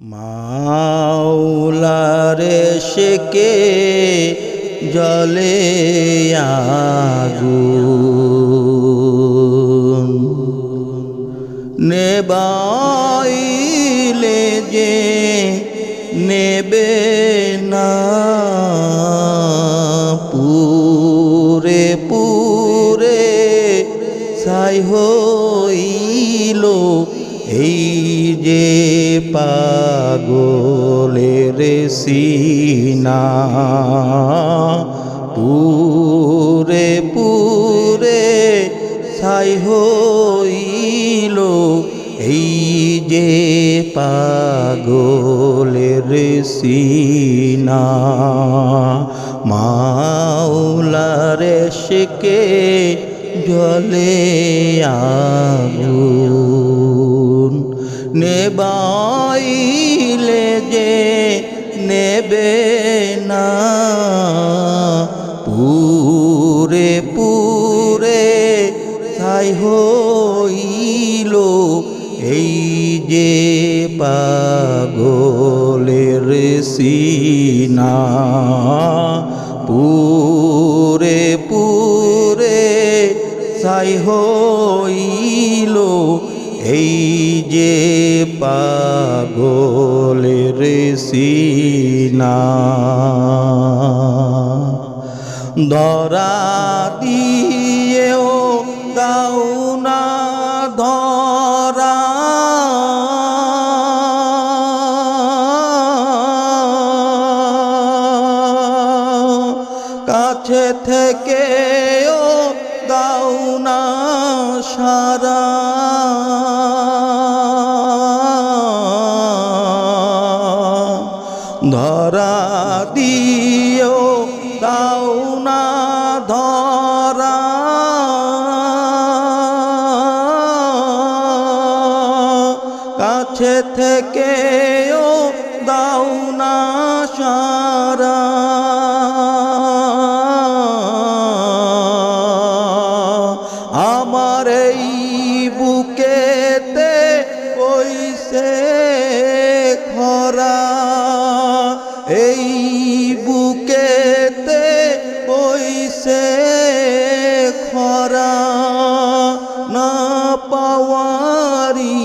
মাওলারে শেকে জলে আগুন নেবাইলে যে নেবে না পুরে পুরে ছাই হইল এই যে পাগলের সিনা, পুরে পুরে ছাই হইল। এই যে পাগলের সিনা, মাওলারে শেকে জলে আগুন নেবাইলে যে নেবে না, পুরে পুরে ছাই হইল এই যে পাগলের সিনা। পুরে পুরে ছাই হইল এই যে পাগলের সিনা ধরা দিয়েও দাও না ধরা। কাছে থেকেও দাও না সারা। ধরা দিও দাও না পাওয়ারি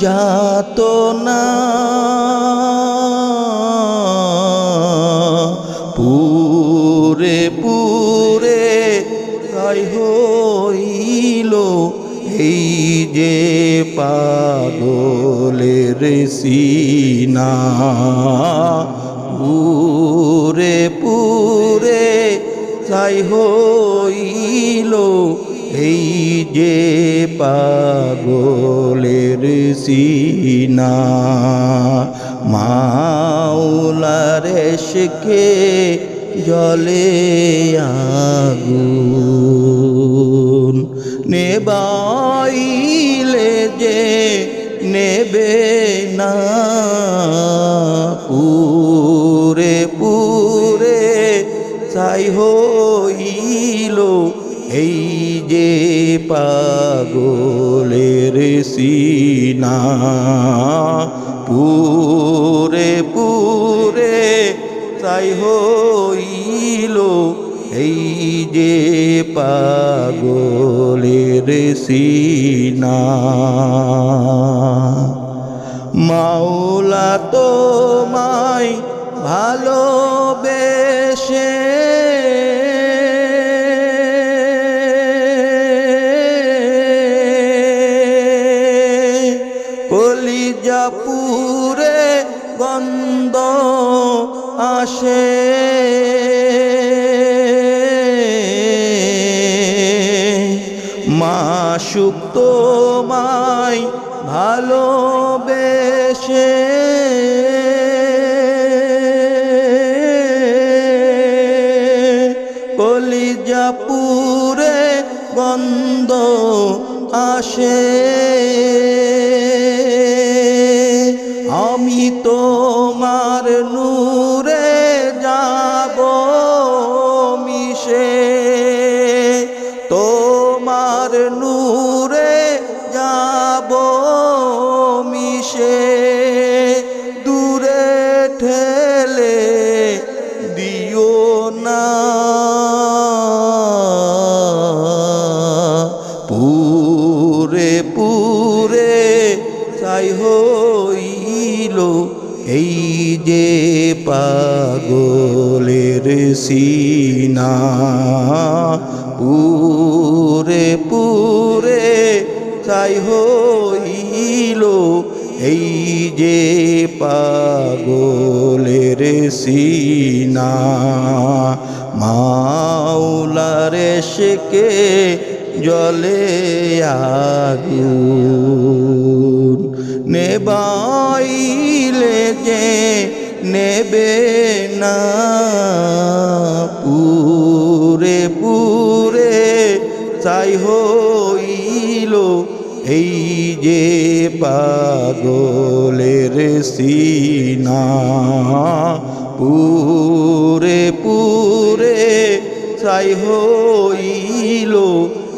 যাত না। পুরে পুরে তাই হইল এই যে পাগলের সিনা। পুরে পুরে তাই হইল এই যে পাগলের সিনা মাওলারে শেখে জলে আগুন নেবাইলে যে নেবে না। পাগলের সিনা। পুরে পুরে তাই হইল এই যে পাগলের সিনা। মাওলা তোমায় ভালোবেসে গন্ধ আসে। মাসুক তোমায় ভালোবেসে। কলিজা পুরে গন্ধ আসে। আমি তোমার সিনা, পুরে পুরে তাই হইল এই যে পাগলের সিনা। মাওলার শেকে জলে আগুন নেবাইলে যে নেবে না পুরে পুরে তাই হইল এই যে পাগলের সিনা। পুরে পুরে তাই হইল